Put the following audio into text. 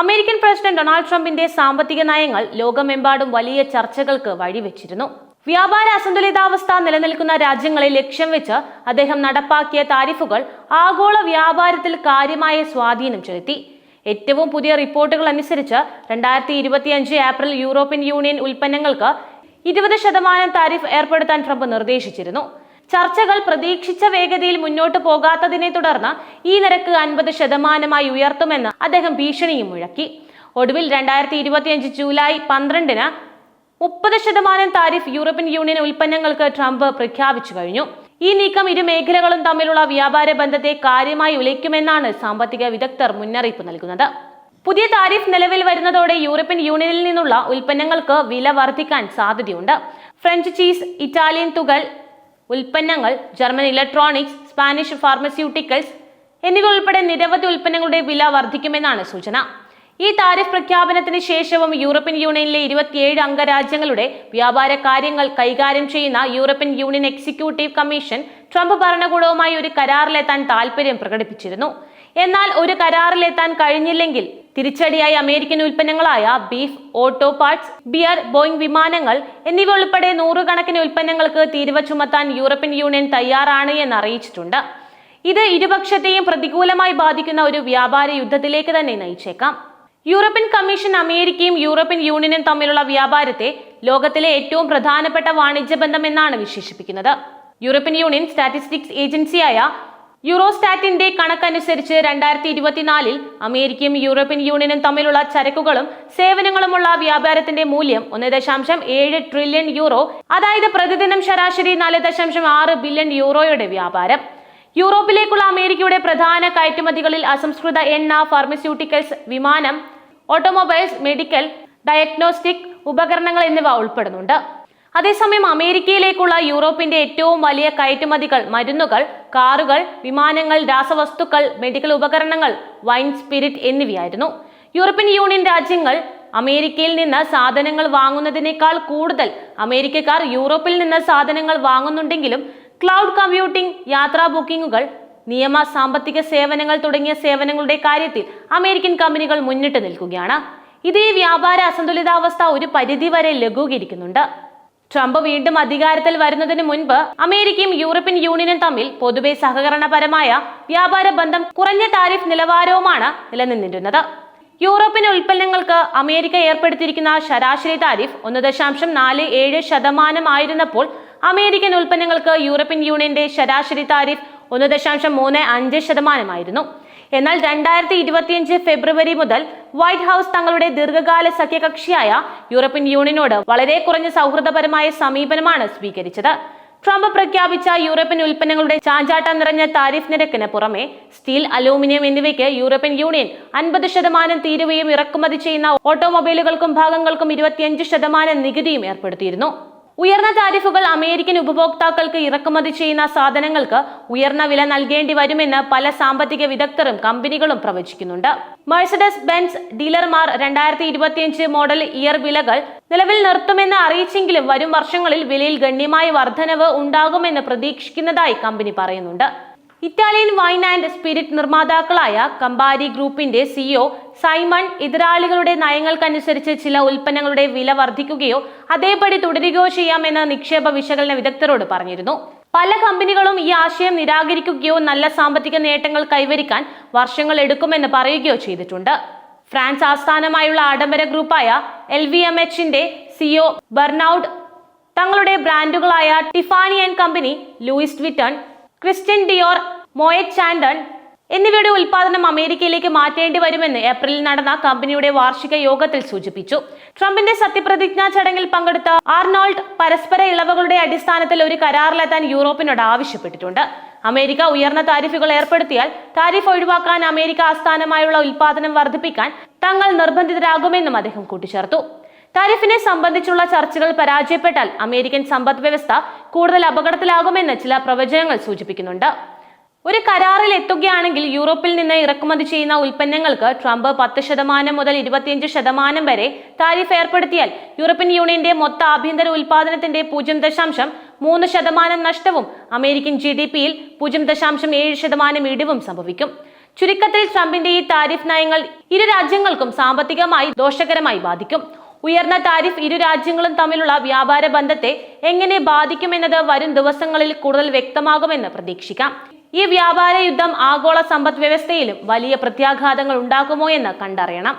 American president Donald ട്രംപിന്റെ സാമ്പത്തിക നയങ്ങൾ ലോകമെമ്പാടും വലിയ ചർച്ചകൾക്ക് വഴിവെച്ചിരുന്നു. വ്യാപാര അസന്തുലിതാവസ്ഥ നിലനിൽക്കുന്ന രാജ്യങ്ങളെ ലക്ഷ്യം വെച്ച് അദ്ദേഹം നടപ്പാക്കിയ താരിഫുകൾ ആഗോള വ്യാപാരത്തിൽ കാര്യമായ സ്വാധീനം ചെലുത്തി. ഏറ്റവും പുതിയ റിപ്പോർട്ടുകൾ അനുസരിച്ച് രണ്ടായിരത്തി ഇരുപത്തിയഞ്ച് ഏപ്രിൽ യൂറോപ്യൻ യൂണിയൻ ഉൽപ്പന്നങ്ങൾക്ക് ഇരുപത് ശതമാനം താരിഫ് ഏർപ്പെടുത്താൻ ട്രംപ് നിർദ്ദേശിച്ചിരുന്നു. ചർച്ചകൾ പ്രതീക്ഷിച്ച വേഗതയിൽ മുന്നോട്ട് പോകാത്തതിനെ തുടർന്ന് ഈ നിരക്ക് അൻപത് ശതമാനമായി ഉയർത്തുമെന്ന് അദ്ദേഹം ഭീഷണിയും മുഴക്കി. ഒടുവിൽ രണ്ടായിരത്തി ഇരുപത്തിയഞ്ച് ജൂലൈ പന്ത്രണ്ടിന് മുപ്പത് ശതമാനം താരിഫ് യൂറോപ്യൻ യൂണിയൻ ഉൽപ്പന്നങ്ങൾക്ക് ട്രംപ് പ്രഖ്യാപിച്ചു കഴിഞ്ഞു. ഈ നീക്കം ഇരു മേഖലകളും തമ്മിലുള്ള വ്യാപാര ബന്ധത്തെ കാര്യമായി ഉലയ്ക്കുമെന്നാണ് സാമ്പത്തിക വിദഗ്ധർ മുന്നറിയിപ്പ് നൽകുന്നത്. പുതിയ താരിഫ് നിലവിൽ വരുന്നതോടെ യൂറോപ്യൻ യൂണിയനിൽ നിന്നുള്ള ഉൽപ്പന്നങ്ങൾക്ക് വില വർദ്ധിക്കാൻ സാധ്യതയുണ്ട്. ഫ്രഞ്ച് ചീസ് ഇറ്റാലിയൻ തുകൽ ഉൽപ്പന്നങ്ങൾ ജർമ്മൻ ഇലക്ട്രോണിക്സ് സ്പാനിഷ് ഫാർമസ്യൂട്ടിക്കൽസ് എന്നിവ ഉൾപ്പെടെ നിരവധി ഉൽപ്പന്നങ്ങളുടെ വില വർദ്ധിക്കുമെന്നാണ് സൂചന. ഈ താരിഫ് പ്രഖ്യാപനത്തിന് ശേഷവും യൂറോപ്യൻ യൂണിയനിലെ ഇരുപത്തിയേഴ് അംഗരാജ്യങ്ങളുടെ വ്യാപാര കാര്യങ്ങൾ കൈകാര്യം ചെയ്യുന്ന European Union executive commission Trump ഭരണകൂടവുമായി ഒരു കരാറിലെത്താൻ താൽപര്യം പ്രകടിപ്പിച്ചിരുന്നു. എന്നാൽ ഒരു കരാറിലെത്താൻ കഴിഞ്ഞില്ലെങ്കിൽ തിരിച്ചടിയായി American ഉൽപ്പന്നങ്ങളായ beef auto parts beer Boeing വിമാനങ്ങൾ എന്നിവ ഉൾപ്പെടെ നൂറുകണക്കിന് ഉൽപ്പന്നങ്ങൾക്ക് തീരുവ ചുമത്താൻ യൂറോപ്യൻ യൂണിയൻ തയ്യാറാണ് എന്ന് അറിയിച്ചിട്ടുണ്ട്. ഇത് ഇരുപക്ഷത്തെയും പ്രതികൂലമായി ബാധിക്കുന്ന ഒരു വ്യാപാര യുദ്ധത്തിലേക്ക് തന്നെ നയിച്ചേക്കാം. യൂറോപ്യൻ കമ്മീഷൻ അമേരിക്കയും യൂറോപ്യൻ യൂണിയനും തമ്മിലുള്ള വ്യാപാരത്തെ ലോകത്തിലെ ഏറ്റവും പ്രധാനപ്പെട്ട വാണിജ്യ ബന്ധം എന്നാണ് വിശേഷിപ്പിക്കുന്നത്. യൂറോപ്യൻ യൂണിയൻ സ്റ്റാറ്റിസ്റ്റിക്സ് ഏജൻസിയായ യൂറോസ്റ്റാറ്റിന്റെ കണക്കനുസരിച്ച് രണ്ടായിരത്തി ഇരുപത്തിനാലിൽ അമേരിക്കയും യൂറോപ്യൻ യൂണിയനും തമ്മിലുള്ള ചരക്കുകളും സേവനങ്ങളുമുള്ള വ്യാപാരത്തിന്റെ മൂല്യം ഒന്ന് ദശാംശം ഏഴ് ട്രില്യൺ യൂറോ അതായത് പ്രതിദിനം ശരാശരി നാല് ദശാംശം ആറ് ബില്യൺ യൂറോയുടെ വ്യാപാരം. യൂറോപ്പിലേക്കുള്ള അമേരിക്കയുടെ പ്രധാന കയറ്റുമതികളിൽ അസംസ്കൃത എണ്ണ ഫാർമസ്യൂട്ടിക്കൽസ് വിമാനം ഓട്ടോമൊബൈൽസ് മെഡിക്കൽ ഡയഗ്നോസ്റ്റിക് ഉപകരണങ്ങൾ എന്നിവ ഉൾപ്പെടുന്നുണ്ട്. അതേസമയം അമേരിക്കയിലേക്കുള്ള യൂറോപ്പിന്റെ ഏറ്റവും വലിയ കയറ്റുമതികൾ മരുന്നുകൾ കാറുകൾ വിമാനങ്ങൾ രാസവസ്തുക്കൾ മെഡിക്കൽ ഉപകരണങ്ങൾ വൈൻ സ്പിരിറ്റ് എന്നിവയായിരുന്നു. യൂറോപ്യൻ യൂണിയൻ രാജ്യങ്ങൾ അമേരിക്കയിൽ നിന്ന് സാധനങ്ങൾ വാങ്ങുന്നതിനേക്കാൾ കൂടുതൽ അമേരിക്കക്കാർ യൂറോപ്പിൽ നിന്ന് സാധനങ്ങൾ വാങ്ങുന്നുണ്ടെങ്കിലും ക്ലൗഡ് കമ്പ്യൂട്ടിംഗ് യാത്രാ ബുക്കിംഗുകൾ നിയമ സാമ്പത്തിക സേവനങ്ങൾ തുടങ്ങിയ സേവനങ്ങളുടെ കാര്യത്തിൽ അമേരിക്കൻ കമ്പനികൾ മുന്നിട്ട് നിൽക്കുകയാണ്. ഇത് വ്യാപാര അസന്തുലിതാവസ്ഥ ഒരു പരിധിവരെ ലഘൂകരിക്കുന്നുണ്ട്. ട്രംപ് വീണ്ടും അധികാരത്തിൽ വരുന്നതിന് മുൻപ് അമേരിക്കയും യൂറോപ്യൻ യൂണിയനും തമ്മിൽ പൊതുവെ സഹകരണപരമായ വ്യാപാര ബന്ധം കുറഞ്ഞ താരിഫ് നിലവാരവുമാണ് നിലനിന്നിരുന്നത്. യൂറോപ്യൻ ഉൽപ്പന്നങ്ങൾക്ക് അമേരിക്ക ഏർപ്പെടുത്തിയിരിക്കുന്ന ശരാശരി താരിഫ് ഒന്ന് ദശാംശം നാല് ഏഴ് ശതമാനമായിരുന്നപ്പോൾ അമേരിക്കൻ ഉൽപ്പന്നങ്ങൾക്ക് യൂറോപ്യൻ യൂണിയന്റെ ശരാശരി താരിഫ് ഒന്ന് ദശാംശം മൂന്ന് അഞ്ച് ശതമാനമായിരുന്നു. എന്നാൽ രണ്ടായിരത്തി ഇരുപത്തിയഞ്ച് ഫെബ്രുവരി മുതൽ വൈറ്റ് ഹൗസ് തങ്ങളുടെ ദീർഘകാല സഖ്യകക്ഷിയായ യൂറോപ്യൻ യൂണിയനോട് വളരെ കുറഞ്ഞ സൗഹൃദപരമായ സമീപനമാണ് സ്വീകരിച്ചത്. ട്രംപ് പ്രഖ്യാപിച്ച യൂറോപ്യൻ ഉൽപ്പന്നങ്ങളുടെ ചാഞ്ചാട്ടം നിറഞ്ഞ താരിഫ് നിരക്കിന് പുറമെ സ്റ്റീൽ അലൂമിനിയം എന്നിവയ്ക്ക് യൂറോപ്യൻ യൂണിയൻ അൻപത് ശതമാനം തീരുവയും ഇറക്കുമതി ചെയ്യുന്ന ഓട്ടോമൊബൈലുകൾക്കും ഭാഗങ്ങൾക്കും ഇരുപത്തിയഞ്ച് ശതമാനം നികുതിയും ഏർപ്പെടുത്തിയിരുന്നു. ഉയർന്ന താരിഫുകൾ അമേരിക്കൻ ഉപഭോക്താക്കൾക്ക് ഇറക്കുമതി ചെയ്യുന്ന സാധനങ്ങൾക്ക് ഉയർന്ന വില നൽകേണ്ടി വരുമെന്ന് പല സാമ്പത്തിക വിദഗ്ധരും കമ്പനികളും പ്രവചിക്കുന്നുണ്ട്. മെഴ്സഡസ് ബെൻസ് ഡീലർമാർ രണ്ടായിരത്തി ഇരുപത്തിയഞ്ച് മോഡൽ ഇയർ വിലകൾ നിലവിൽ നിർത്തുമെന്ന് അറിയിച്ചെങ്കിലും വരും വർഷങ്ങളിൽ വിലയിൽ ഗണ്യമായ വർധനവ് ഉണ്ടാകുമെന്ന് പ്രതീക്ഷിക്കുന്നതായി കമ്പനി പറയുന്നുണ്ട്. ഇറ്റാലിയൻ വൈൻ ആൻഡ് സ്പിരിറ്റ് നിർമ്മാതാക്കളായ കമ്പാരി ഗ്രൂപ്പിന്റെ സിഇഒ സൈമൺ എതിരാളികളുടെ നയങ്ങൾക്കനുസരിച്ച് ചില ഉൽപ്പന്നങ്ങളുടെ വില വർദ്ധിക്കുകയോ അതേപടി തുടരുകയോ ചെയ്യാമെന്ന് നിക്ഷേപ വിശകലന വിദഗ്ധരോട് പറഞ്ഞിരുന്നു. പല കമ്പനികളും ഈ ആശയം നിരാകരിക്കുകയോ നല്ല സാമ്പത്തിക നേട്ടങ്ങൾ കൈവരിക്കാൻ വർഷങ്ങൾ എടുക്കുമെന്ന് പറയുകയോ ചെയ്തിട്ടുണ്ട്. ഫ്രാൻസ് ആസ്ഥാനമായുള്ള ആഡംബര ഗ്രൂപ്പായ എൽ വി എം എച്ചിന്റെ സിഇഒ ബർണൌഡ് തങ്ങളുടെ ബ്രാൻഡുകളായ Tiffany company Louis Vuitton Christian Dior Moet Chandon എന്നിവയുടെ ഉൽപാദനം അമേരിക്കയിലേക്ക് മാറ്റേണ്ടി വരുമെന്ന് ഏപ്രിലിൽ നടന്ന കമ്പനിയുടെ വാർഷിക യോഗത്തിൽ സൂചിപ്പിച്ചു. ട്രംപിന്റെ സത്യപ്രതിജ്ഞാ ചടങ്ങിൽ പങ്കെടുത്ത ആർണോൾഡ് പരസ്പര ഇളവുകളുടെ അടിസ്ഥാനത്തിൽ ഒരു കരാറിലെത്താൻ യൂറോപ്പിനോട് ആവശ്യപ്പെട്ടിട്ടുണ്ട്. അമേരിക്ക ഉയർന്ന താരിഫുകൾ ഏർപ്പെടുത്തിയാൽ താരിഫ് ഒഴിവാക്കാൻ അമേരിക്ക ആസ്ഥാനമായുള്ള ഉൽപാദനം വർദ്ധിപ്പിക്കാൻ തങ്ങൾ നിർബന്ധിതരാകുമെന്നും അദ്ദേഹം കൂട്ടിച്ചേർത്തു. താരിഫിനെ സംബന്ധിച്ചുള്ള ചർച്ചകൾ പരാജയപ്പെട്ടാൽ അമേരിക്കൻ സമ്പദ് വ്യവസ്ഥ കൂടുതൽ അപകടത്തിലാകുമെന്ന് ചില പ്രവചനങ്ങൾ സൂചിപ്പിക്കുന്നുണ്ട്. ഒരു കരാറിൽ എത്തുകയാണെങ്കിൽ യൂറോപ്പിൽ നിന്ന് ഇറക്കുമതി ചെയ്യുന്ന ഉൽപ്പന്നങ്ങൾക്ക് ട്രംപ് പത്ത് ശതമാനം മുതൽ ഇരുപത്തിയഞ്ച് ശതമാനം വരെ താരിഫ് ഏർപ്പെടുത്തിയാൽ യൂറോപ്യൻ യൂണിയന്റെ മൊത്ത ആഭ്യന്തര ഉൽപാദനത്തിന്റെ പൂജ്യം ദശാംശം മൂന്ന് ശതമാനം നഷ്ടവും അമേരിക്കൻ ജി ഡി പിയിൽ പൂജ്യം ദശാംശം ഏഴ് ശതമാനം ഇടിവും സംഭവിക്കും. ചുരുക്കത്തിൽ ട്രംപിന്റെ ഈ താരിഫ് നയങ്ങൾ ഇരു രാജ്യങ്ങൾക്കും സാമ്പത്തികമായി ദോഷകരമായി ബാധിക്കും. ഉയർന്ന താരിഫ് ഇരു രാജ്യങ്ങളും തമ്മിലുള്ള വ്യാപാര ബന്ധത്തെ എങ്ങനെ ബാധിക്കുമെന്നത് വരും ദിവസങ്ങളിൽ കൂടുതൽ വ്യക്തമാകുമെന്ന് പ്രതീക്ഷിക്കാം. ഈ വ്യാപാര യുദ്ധം ആഗോള സമ്പദ് വ്യവസ്ഥയിലും വലിയ പ്രത്യാഘാതങ്ങൾ ഉണ്ടാക്കുമോ എന്ന് കണ്ടറിയണം.